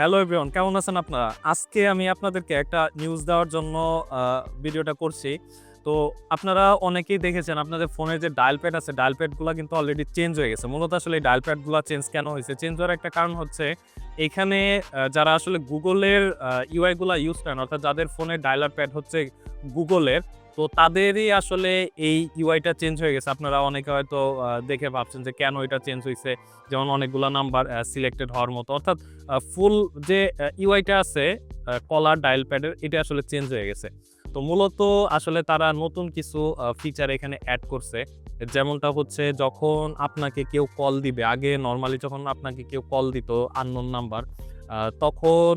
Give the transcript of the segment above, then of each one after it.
Hello everyone কেমন আছেন আপনারা? আজকে আমি আপনাদেরকে একটা নিউজ দেওয়ার জন্য ভিডিওটা করছি। তো আপনারা অনেকেই দেখেছেন আপনাদের ফোনে যে ডায়াল প্যাড আছে ডায়াল প্যাডগুলো কিন্তু অলরেডি চেঞ্জ হয়ে গেছে। মূলত আসলে এই ডায়াল প্যাডগুলো চেঞ্জ কেন হয়েছে? চেঞ্জ হওয়ার একটা কারণ হচ্ছে, এখানে যারা আসলে গুগলের ইউআইগুলো ইউজ করেন, অর্থাৎ যাদের ফোনে ডায়ালার প্যাড হচ্ছে গুগলের তো তাদেরই আসলে এই ইউআইটা চেঞ্জ হয়ে গেছে। আপনারা অনেকে হয়তো দেখে ভাবছেন যে কেন এটা চেঞ্জ হয়েছে যেমন অনেকগুলো নাম্বার সিলেক্টেড হওয়ার মতো। অর্থাৎ ফুল যে ইউআইটা আছে কলার ডায়াল প্যাডের এটা আসলে চেঞ্জ হয়ে গেছে। তো মূলত আসলে তারা নতুন কিছু ফিচার এখানে অ্যাড করছে। যেমনটা হচ্ছে যখন আপনাকে কেউ কল দিবে, আগে নর্মালি যখন আপনাকে কেউ কল দিত আননোন নাম্বার তখন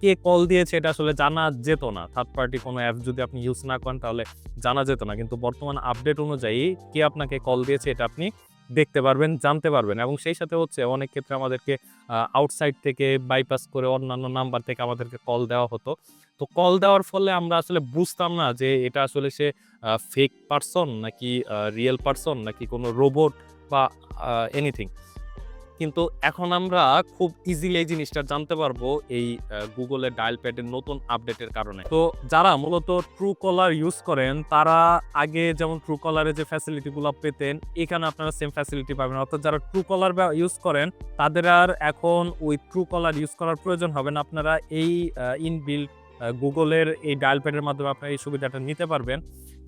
কে কল দিয়েছে এটা আসলে জানা যেত না। থার্ড পার্টি কোনো অ্যাপ যদি আপনি ইউজ না করেন তাহলে জানা যেত না। কিন্তু বর্তমান আপডেট অনুযায়ী কে আপনাকে কল দিয়েছে এটা আপনি দেখতে পারবেন, জানতে পারবেন। এবং সেই সাথে হচ্ছে অনেক ক্ষেত্রে আমাদেরকে আউটসাইড থেকে বাইপাস করে অন্যান্য নাম্বার থেকে আমাদেরকে কল দেওয়া হতো। তো কল দেওয়ার ফলে আমরা আসলে বুঝতাম না যে এটা আসলে সে ফেক পারসন নাকি রিয়েল পারসন নাকি কোনো রোবট বা এনিথিং কিন্তু এখন আমরা খুব ইজিলি এই জিনিসটা জানতে পারব এই গুগলের ডায়াল প্যাডের নতুন আপডেটের কারণে। তো যারা মূলত ট্রু কলার ইউজ করেন, তারা আগে যেমন ট্রু কলারে যে ফ্যাসিলিটিগুলো পেতেন, এখানে আপনারা সেম ফ্যাসিলিটি পাবেন। অর্থাৎ যারা ট্রু কলার ইউজ করেন, তাদের আর এখন ওই ট্রু কলার ইউজ করার প্রয়োজন হবে না। আপনারা এই ইনবিল্ড গুগলের এই ডায়াল প্যাডের মাধ্যমে আপনি এই সুবিধাটা নিতে পারবেন।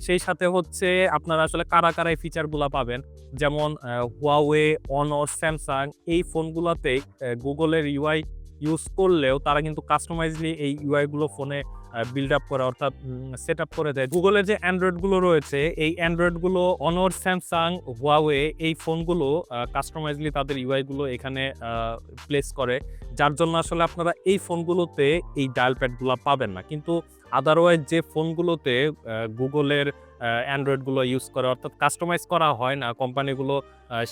সেই সাথে হচ্ছে আপনারা আসলে কারা কারা এই ফিচারগুলো পাবেন? যেমন হুয়াওয়ে অনর স্যামসাং এই ফোনগুলোতে গুগলের ইউআই ইউজ করলেও তারা কিন্তু কাস্টমাইজলি এই ইউআই গুলো ফোনে বিল্ড আপ করে অর্থাৎ সেট আপ করে দেয়। গুগলের যে অ্যান্ড্রয়েডগুলো রয়েছে, এই অ্যান্ড্রয়েডগুলো অনর স্যামসাং হুয়াওয়ে এই ফোনগুলো কাস্টমাইজলি তাদের ইউআই গুলো এখানে প্লেস করে। যার জন্য আসলে আপনারা এই ফোনগুলোতে এই ডায়াল প্যাডগুলো পাবেন না। কিন্তু আদারওয়াইজ যে ফোনগুলোতে গুগলের অ্যান্ড্রয়েডগুলো ইউজ করে, অর্থাৎ কাস্টমাইজ করা হয় না। কোম্পানিগুলো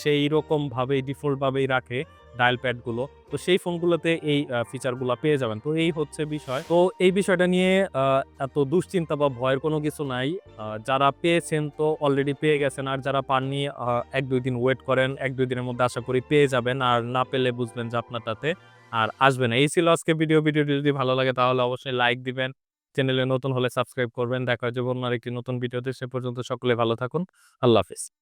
সেই রকমভাবেই ডিফল্টভাবেই রাখে ডায়াল প্যাডগুলো তো সেই ফোনগুলোতে এই ফিচারগুলো পেয়ে যাবেন। তো এই হচ্ছে বিষয়। তো এই বিষয়টা নিয়ে এত দুশ্চিন্তা বা ভয়ের কোনো কিছু নাই। যারা পেয়েছেন তো অলরেডি পেয়ে গেছেন। আর যারা পাননি এক দুই দিন ওয়েট করেন, এক দুই দিনের মধ্যে আশা করি পেয়ে যাবেন। আর না পেলে বুঝবেন যে আপনারটাতে আর আসবে না। এই ছিল আজকে ভিডিও ভিডিওটি যদি ভালো লাগে তাহলে অবশ্যই লাইক দিবেন। চ্যানেলে নতুন হলে সাবস্ক্রাইব করবেন। দেখা যাবে অন্য আরেকটি নতুন ভিডিওতে। সে পর্যন্ত সকলে ভালো থাকুন। আল্লাহ হাফিজ।